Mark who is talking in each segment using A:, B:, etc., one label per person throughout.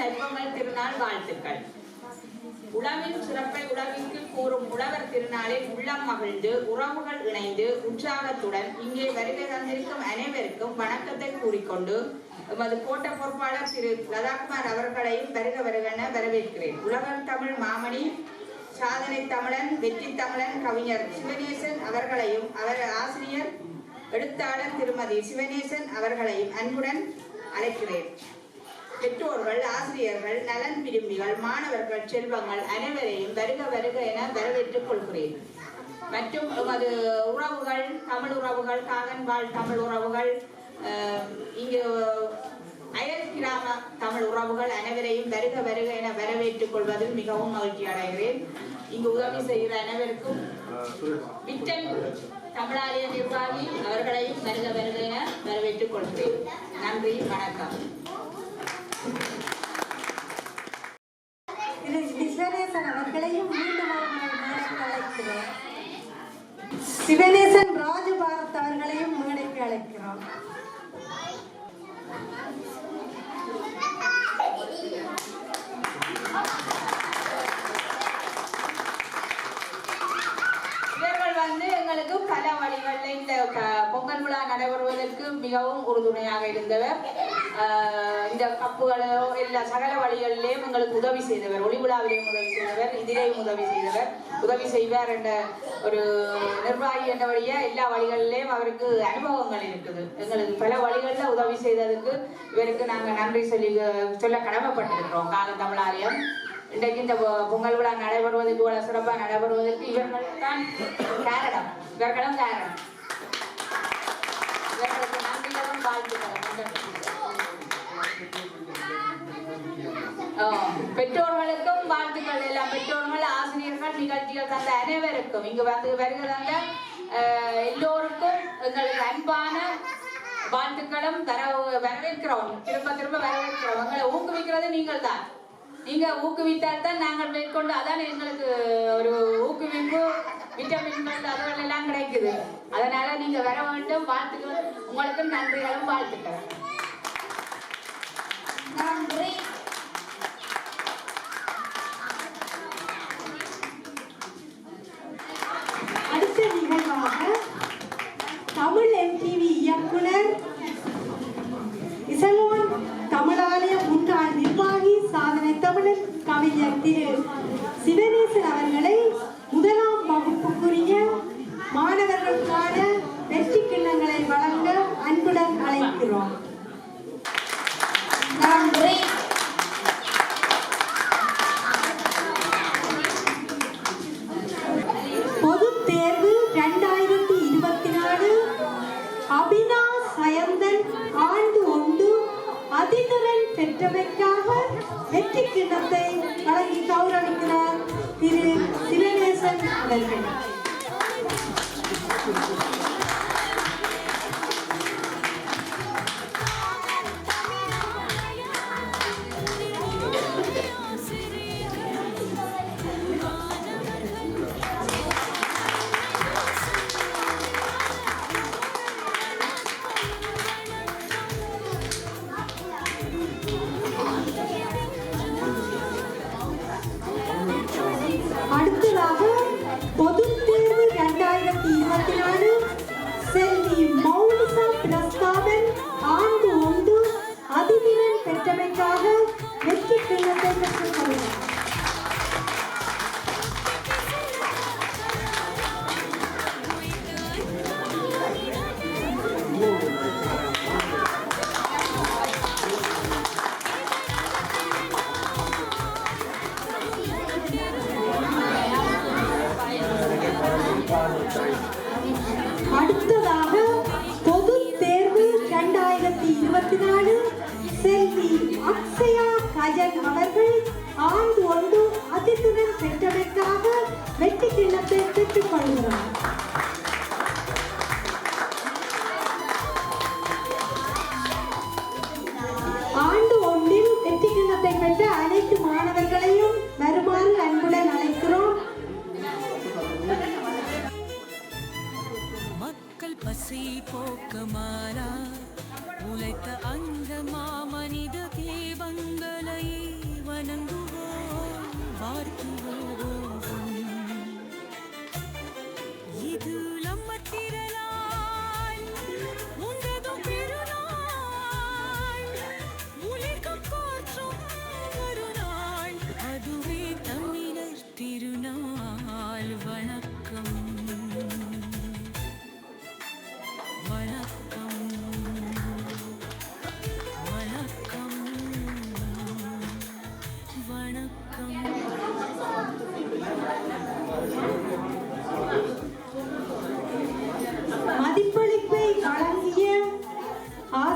A: அனைவருக்கும் திருநாள் வாழ்த்துக்கள். உழவின் சிறப்பை உலகிற்கு கூறும் உழவர் திருநாளில் உள்ளம் மகிழ்ந்து உறவுகள் இணைந்து உற்சாகத்துடன் இங்கே வருகை தந்திருக்கும் அனைவருக்கும் வணக்கத்தை கூறிக்கொண்டு எமது கோட்ட பொறுப்பாளர் திரு லதாகுமார் அவர்களையும் வருக வருகென வரவேற்கிறேன். உலகம் தமிழ் மாமணி சாதனை தமிழன் வெற்றி தமிழன் கவிஞர் சிவநேசன் அவர்களையும் அவர் ஆசிரியர் எழுத்தாளர் திருமதி சிவநேசன் அவர்களையும் அன்புடன் அழைக்கிறேன். பெற்றோர்கள் ஆசிரியர்கள் நலன் விரும்பிகள் மாணவர்கள் செல்வங்கள் அனைவரையும் வருக வருக என வரவேற்றுக் கொள்கிறேன். மற்றும் எமது உறவுகள் தமிழ் உறவுகள் காகன்பால் தமிழ் உறவுகள் இங்கு அயல் கிராம தமிழ் உறவுகள் அனைவரையும் வருக வருக என வரவேற்றுக் கொள்வதில் மிகவும் மகிழ்ச்சி அடைகிறேன். இங்கு உதவி செய்கிற அனைவருக்கும் விட்டன் தமிழாலய நிர்வாகி அவர்களையும் வருக வருக என வரவேற்றுக் கொள்கிறேன். நன்றி வணக்கம்.
B: திரு விஸ்வநேசன் அவர்களையும் மீண்டும் ஒரு அழைக்கிறோம். சிவநேசன் ராஜபாரத் அவர்களையும் மேடைக்கு அழைக்கிறோம்
A: இவர்கள் வந்து எங்களுக்கு பல வழிகளில் இந்த க- பொங்கல் விழா நடைபெறுவதற்கு மிகவும் உறுதுணையாக இருந்தவர் ஆஹ் எல்லா சகல வழிகளிலேயும் எங்களுக்கு உதவி செய்தவர் ஒளிவிழாவிலையும் உதவி செய்தவர் இதிலேயும் உதவி செய்தவர். உதவி செய்வார் என்ற ஒரு நிர்வாகி என்ற வழியா எல்லா வழிகளிலேயும் அவருக்கு அனுபவங்கள் இருக்குது. எங்களுக்கு பல வழிகளில் உதவி செய்ததுக்கு இவருக்கு நாங்கள் நன்றி சொல்லி சொல்ல கடமைப்பட்டிருக்கிறோம். கால தமிழாலயம் இன்றைக்கு இந்த பொ- பொங்கல் விழா நடைபெறுவதற்கு இவ்வளவு சிறப்பாக நடைபெறுவதற்கு இவர்கள் தான் காரணம். இவர்களும் காரணம் இவர்களுக்கு நன்றிகளும் வாழ்த்துக்களும் ஆ, பெற்றோர்களுக்கும் வாழ்த்துக்கள் எல்லாம். பெற்றோர்கள் ஆசிரியர்கள் நிகழ்ச்சிகள் தந்த அனைவருக்கும். இங்கு வந்து வருகிற அஹ், எல்லோருக்கும் எங்களுக்கு அன்பான வாழ்த்துக்களும் தர வரவேற்கிறோம். திரும்ப திரும்ப வரவேற்கிறோம். எங்களை ஊக்குவிக்கிறது நீங்கள் தான் நீங்க ஊக்குவித்தால் தான் நாங்கள் மேற்கொண்டு அதான் எங்களுக்கு ஒரு ஊக்குவிப்பு விட்டமின்கள் அதுகள் எல்லாம் கிடைக்குது. அதனால நீங்க வர வேண்டும். வாழ்த்துக்கள். உங்களுக்கும் நன்றிகளும் வாழ்த்துக்கிறேன்
B: நன்றி அடுத்த நிகழ்வாக தமிழ் எம்டிவி இயக்குனர் இசைமோன் தமிழாலய முன்னாள் நிர்வாகி சாதனை தமிழர் கவிஞர் திரு சிவநேசன் அவர்களை முதலாம் வகுப்புக்குரிய மாணவர்களுக்கான வெற்றி கிண்ணங்களை வழங்க அன்புடன் அழைக்கிறோம் நன்றி பொது தேர்வு ரெண்டாயிரத்தி இருபத்தி நாலு அபினா சயந்தன் ஆண்டு ஒன்று. அதிதரன் பெற்றமைக்காக வெற்றி கிண்ணத்தை வழங்கி கௌரவிக்கிறார் திரு சிவநேசன் அவர்கள். அக்ஷயா அவர்கள் ஆண்டு ஒன்று அதித்துடன் பெற்றமைக்காக வெற்றி கிண்ணத்தை பெற்றுக் கொள்கிறார்.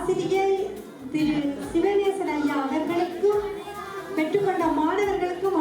B: ஆசிரியர் திரு சிவநேசன் ஐயா அவர்களுக்கும் பெற்றுக்கொண்ட மாணவர்களுக்கும்